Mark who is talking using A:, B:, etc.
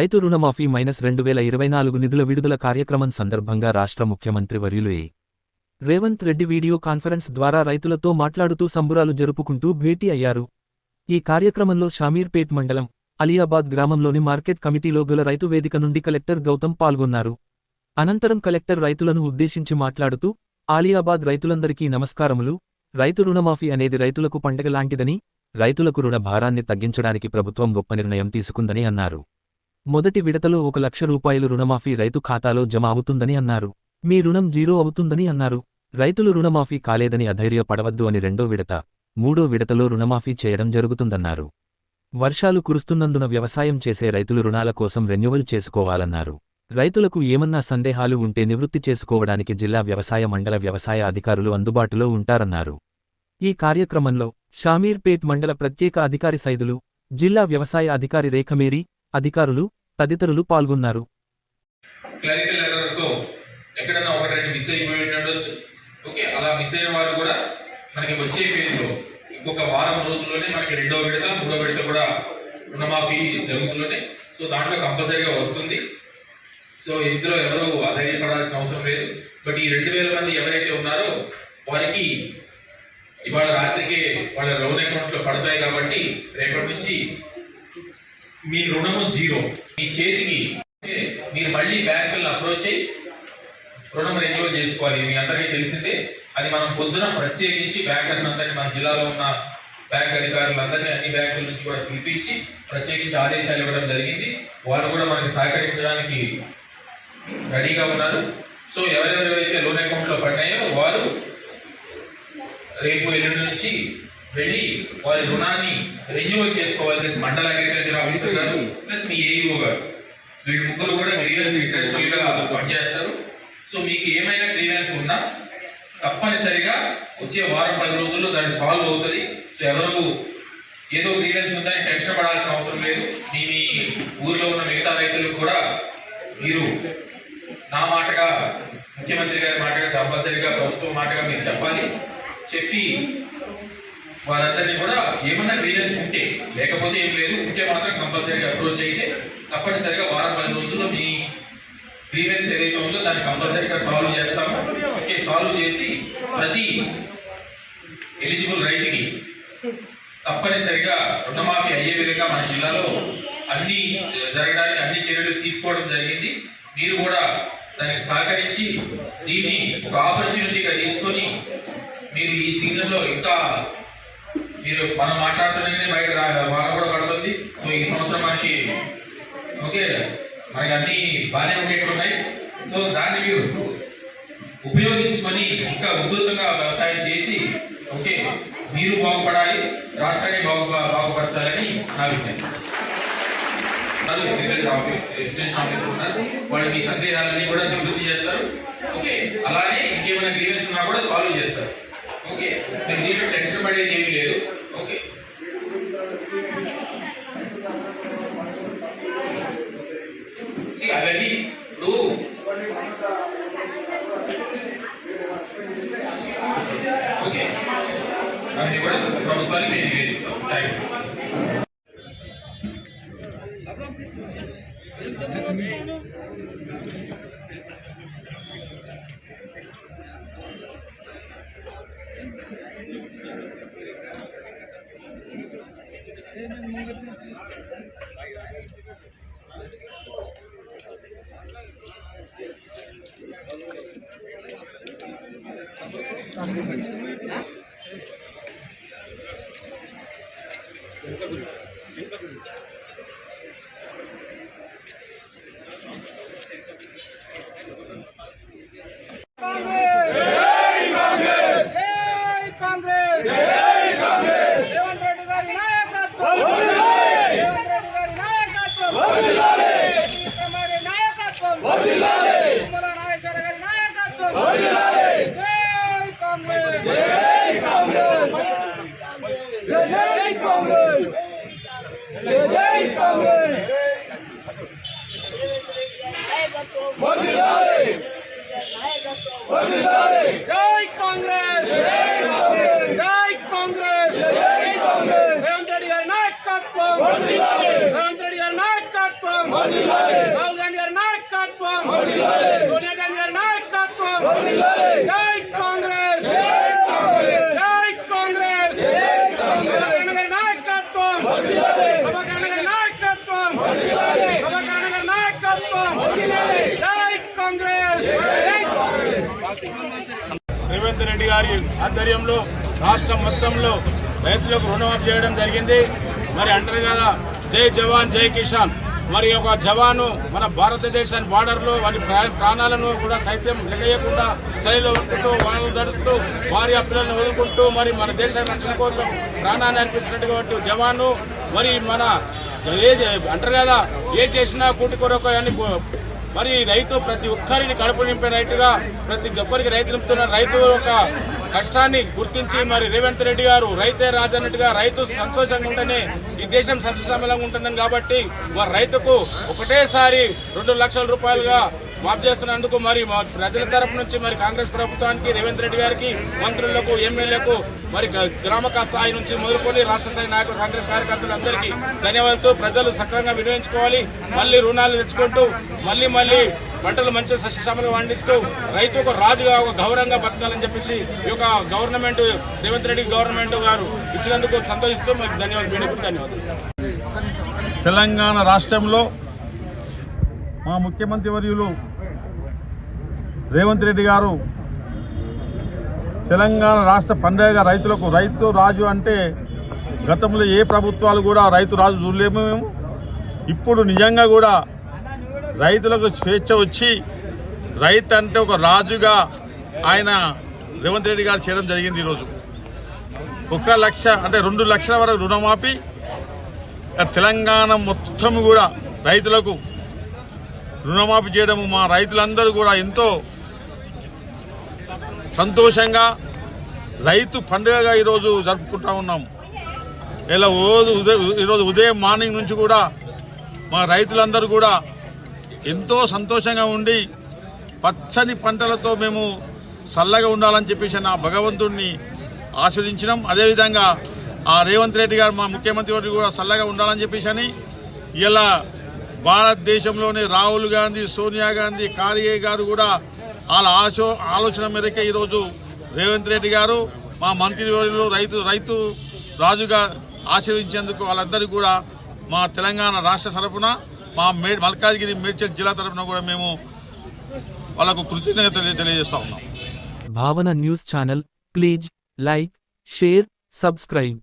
A: రైతు రుణమాఫీ మైనస్ రెండు వేల ఇరవై నాలుగు నిధుల విడుదల కార్యక్రమం సందర్భంగా రాష్ట్ర ముఖ్యమంత్రి వర్యులు A. Revanth Reddy video conference ద్వారా రైతులతో మాట్లాడుతూ సంబురాలు జరుపుకుంటూ భేటీ అయ్యారు. ఈ కార్యక్రమంలో షామీర్పేట్ మండలం అలియాబాద్ గ్రామంలోని మార్కెట్ కమిటీలో గల రైతు వేదిక నుండి కలెక్టర్ గౌతమ్ పాల్గొన్నారు. అనంతరం కలెక్టర్ రైతులను ఉద్దేశించి మాట్లాడుతూ ఆలియాబాద్ రైతులందరికీ నమస్కారములు. రైతు రుణమాఫీ అనేది రైతులకు పండగ లాంటిదని రైతులకు రుణ భారాన్ని తగ్గించడానికి ప్రభుత్వం గొప్ప నిర్ణయం తీసుకుందని అన్నారు. మొదటి విడతలో ఒక లక్ష రూపాయలు రుణమాఫీ రైతు ఖాతాలో జమ అవుతుందని అన్నారు. మీ రుణం జీరో అవుతుందని అన్నారు. రైతులు రుణమాఫీ కాలేదని అధైర్యపడవద్దు అని రెండో విడత మూడో విడతలో రుణమాఫీ చేయడం జరుగుతుందన్నారు. వర్షాలు కురుస్తున్నందున వ్యవసాయం చేసే రైతులు రుణాల కోసం రెన్యువల్ చేసుకోవాలన్నారు. రైతులకు ఏమన్నా సందేహాలు ఉంటే నివృత్తి చేసుకోవడానికి జిల్లా వ్యవసాయ మండల వ్యవసాయ అధికారులు అందుబాటులో ఉంటారన్నారు. ఈ కార్యక్రమంలో షామీర్పేట్ మండల ప్రత్యేక అధికారి సైదులు జిల్లా వ్యవసాయ అధికారి రేఖమేరి అధికారులు తదితరులు పాల్గొన్నారు.
B: క్లరికల్ ఎక్కడైనా ఒకటి రెండు మిస్ అయిపోయి ఉండొచ్చు. ఓకే అలా మిస్ అయిన వారు కూడా మనకి వచ్చే ఫేజ్ ఇంకొక వారం రోజుల్లోనే మనకి రెండో విడత మూడో విడత కూడా రుణమాఫీ జరుగుతుంది సో దాంట్లో కంపల్సరీగా వస్తుంది. సో ఇందులో ఎవరు అధైర్యపడాల్సిన అవసరం లేదు. బట్ ఈ రెండు వేల మంది ఎవరైతే ఉన్నారో వారికి ఇవాళ రాత్రికే వాళ్ళ లోన్ అకౌంట్స్లో పడతాయి కాబట్టి రేపటి నుంచి మీ రుణము జీరో. మీ చేతికి మీరు మళ్ళీ బ్యాంకులను అప్రోచ్ అయ్యి రుణం రెన్యువల్ చేసుకోవాలి. మీ అందరికీ తెలిసిందే అది మనం పొద్దున ప్రత్యేకించి బ్యాంకర్స్ అందరినీ మన జిల్లాలో ఉన్న బ్యాంక్ అధికారులందరినీ అన్ని బ్యాంకుల నుంచి కూడా పిలిపించి ప్రత్యేకించి ఆదేశాలు ఇవ్వడం జరిగింది. వారు కూడా మనకి సహకరించడానికి రెడీగా ఉన్నారు. సో ఎవరెవరైతే లోన్ అకౌంట్లో పడినాయో వారు రేపు ఎల్లుండి నుంచి వెళ్ళి వారి రుణాన్ని రెన్యువల్ చేసుకోవాల్సి మండల అగ్రికల్చర్ ఆఫీసర్ గారు ప్లస్ మీ ఏఈఓ గారు. వీళ్ళు ముగ్గురు కూడా గ్రీవెన్స్ ఇంట్రెస్టల్గా పనిచేస్తారు. సో మీకు ఏమైనా గ్రీవెన్స్ ఉన్నా తప్పనిసరిగా వచ్చే వారం పది రోజుల్లో దాన్ని సాల్వ్ అవుతుంది. సో ఎవరు ఏదో గ్రీవెన్స్ ఉందని టెన్షన్ పడాల్సిన అవసరం లేదు. మీ మీ ఊర్లో ఉన్న మిగతా రైతులకు కూడా మీరు నా మాటగా ముఖ్యమంత్రి గారి మాటగా కంపల్సరీగా ప్రభుత్వం మాటగా మీరు చెప్పాలి. చెప్పి వారందరినీ కూడా ఏమన్నా గ్రీవెన్స్ ఉంటే లేకపోతే ఏం లేదు ఉంటే మాత్రం కంపల్సరీగా అప్రోచ్ అయితే తప్పనిసరిగా వారం పది రోజుల్లో మీ గ్రీవెన్స్ ఏదైతే ఉందో దాన్ని కంపల్సరీగా సాల్వ్ చేస్తాము. ఓకే సాల్వ్ చేసి ప్రతి ఎలిజిబుల్ రైతుకి తప్పనిసరిగా రుణమాఫీ అయ్యే విధంగా మన జిల్లాలో అన్ని జరగడానికి అన్ని చర్యలు తీసుకోవడం జరిగింది. మీరు కూడా దానికి సహకరించి దీన్ని ఒక ఆపర్చునిటీగా తీసుకొని మీరు ఈ సీజన్లో ఇంకా మీరు మనం మాట్లాడుతున్నాగానే బయట రా- కూడా పడుతుంది. సో ఈ సంవత్సరం మనకి ఓకే మనకి అన్ని బాగానే ఉండేవి ఉన్నాయి. సో దాన్ని మీరు ఉపయోగించుకొని ఇంకా ఉధృతంగా వ్యవసాయం చేసి ఓకే మీరు బాగుపడాలి రాష్ట్రాన్ని బాగు బాగుపరచాలని నా విజ్ఞప్తి. ఆఫీస్ ఉన్నారు. వాళ్ళు మీ సందేహాలన్నీ కూడా నివృత్తి చేస్తారు. ఓకే అలానే ఇంకేమైనా గ్రీవెన్స్ ఉన్నా కూడా సాల్వ్ చేస్తారు. ఓకే మీరు దీంట్లో టెన్షన్ పడేది ఏమీ లేదు ఓకే See, అవన్నీ ఇప్పుడు ఓకే అవన్నీ కూడా ప్రభుత్వానికి మేము నివేదిస్తాం. థ్యాంక్ యూ
C: జై కాంగ్రెస్ రేవంత్ రెడ్డి గారి నాయకత్వం రేవంత్ రెడ్డి గారి నాయకత్వం విక్రమార్క నాయకత్వం తుమ్మల నాగేశ్వర గారి నాయకత్వం జై కాంగ్రెస్ జై కాంగ్రెస్ జై కాంగ్రెస్ జై కాంగ్రెస్ జై కాంగ్రెస్ జై కాంగ్రెస్ జై కాంగ్రెస్ జై కాంగ్రెస్ రేవంత్ రెడ్డి గారి నాయకత్వం రేవంత్ రెడ్డి గారి నాయకత్వం రాహుల్ గాంధీ గారి నాయకత్వం సోనియా గాంధీ గారి నాయకత్వం జై కాంగ్రెస్! జై కాంగ్రెస్! ప్రభాకరణ గారి నాయకత్వం ప్రభాకరణ గారి నాయకత్వం ప్రభాకరణ గారి నాయకత్వం జై కాంగ్రెస్! జై
D: రేవంత్ రెడ్డి గారి ఆధ్వర్యంలో రాష్ట్రం మొత్తంలో రైతులకు రుణమాఫీ చేయడం జరిగింది. మరి అంటారు కదా జై జవాన్ జై కిసాన్. మరి ఒక జవాను మన భారతదేశం బార్డర్లో వారి ప్రాణాలను కూడా సైతం లెగయకుండా చలిలో ఉంటూ వాళ్ళు నడుస్తూ వారి పిల్లలను వదులుకుంటూ మరి మన దేశ రక్షణ కోసం ప్రాణాన్ని అర్పించినటువంటి జవాను మరి మన ఏది అంటారు కదా ఏది చేసినా కూటి కొరకు అని మరి రైతు ప్రతి ఒక్కరిని కడుపు నింపే రైతుగా ప్రతి ఒక్కరికి రైతు నింపుతున్న రైతు ఒక కష్టాన్ని గుర్తించి మరి రేవంత్ రెడ్డి గారు రైతే రాజన్నట్టుగా రైతు సంతోషంగా ఉంటేనే ఈ దేశం సస్యశ్యామలంగా ఉంటుందని కాబట్టి వారు రైతుకు ఒకటేసారి రెండు లక్షల రూపాయలుగా మాఫ్ చేస్తున్నందుకు మరి మా ప్రజల తరపు నుంచి మరి కాంగ్రెస్ ప్రభుత్వానికి రేవంత్ రెడ్డి గారికి మంత్రులకు ఎమ్మెల్యేలకు మరి గ్రామ స్థాయి నుంచి మొదలుకొని రాష్ట్ర స్థాయి నాయకులు కాంగ్రెస్ కార్యకర్తలందరికీ ధన్యవాదాలతో ప్రజలు సక్రమంగా వినియోగించుకోవాలి. మళ్ళీ రుణాలు తెచ్చుకుంటూ మళ్ళీ మళ్ళీ పంటలు మంచి సస్యశామలు పండిస్తూ రైతు ఒక రాజుగా ఒక గౌరవంగా బతకాలని చెప్పేసి ఈ యొక్క గవర్నమెంట్ రేవంత్ రెడ్డి గవర్నమెంట్ గారు ఇచ్చినందుకు సంతోషిస్తూ మీకు ధన్యవాదాలు ధన్యవాదాలు.
E: తెలంగాణ రాష్ట్రంలో మా ముఖ్యమంత్రి వర్యులు రేవంత్ రెడ్డి గారు తెలంగాణ రాష్ట్ర పండుగ రైతులకు రైతు రాజు అంటే గతంలో ఏ ప్రభుత్వాలు కూడా రైతు రాజు చూడలేము మేము. ఇప్పుడు నిజంగా కూడా రైతులకు స్వేచ్ఛ వచ్చి రైతు అంటే ఒక రాజుగా ఆయన రేవంత్ రెడ్డి గారు చేయడం జరిగింది ఈరోజు. ఒక లక్ష అంటే రెండు లక్షల వరకు రుణమాఫీ. తెలంగాణ మొత్తం కూడా రైతులకు రుణమాఫీ చేయడము మా రైతులందరూ కూడా ఎంతో సంతోషంగా రైతు పండుగగా ఈరోజు జరుపుకుంటా ఉన్నాం. ఇలా రోజు ఉదయం ఈరోజు ఉదయం మార్నింగ్ నుంచి కూడా మా రైతులందరూ కూడా ఎంతో సంతోషంగా ఉండి పచ్చని పంటలతో మేము చల్లగా ఉండాలని చెప్పేసి నా భగవంతుడిని ఆస్వాదించినాం అదేవిధంగా ఆ రేవంత్ రెడ్డి గారు మా ముఖ్యమంత్రి వారికి కూడా చల్లగా ఉండాలని చెప్పేసి అని ఇలా భారతదేశంలోని రాహుల్ గాంధీ సోనియా గాంధీ ఖార్గే గారు కూడా వాళ్ళ ఆశో ఆలోచన మేరకే ఈరోజు రేవంత్ రెడ్డి గారు మా మంత్రివర్యులు రైతు రైతు రాజుగా ఆశీర్వించేందుకు వాళ్ళందరికీ కూడా మా తెలంగాణ రాష్ట్ర తరఫున మా మే మల్కాజ్గిరి మేడ్చల్ జిల్లా తరఫున కూడా మేము వాళ్ళకు కృతజ్ఞత తెలియజేస్తా ఉన్నాం.
A: Bhavana news channel please like share subscribe.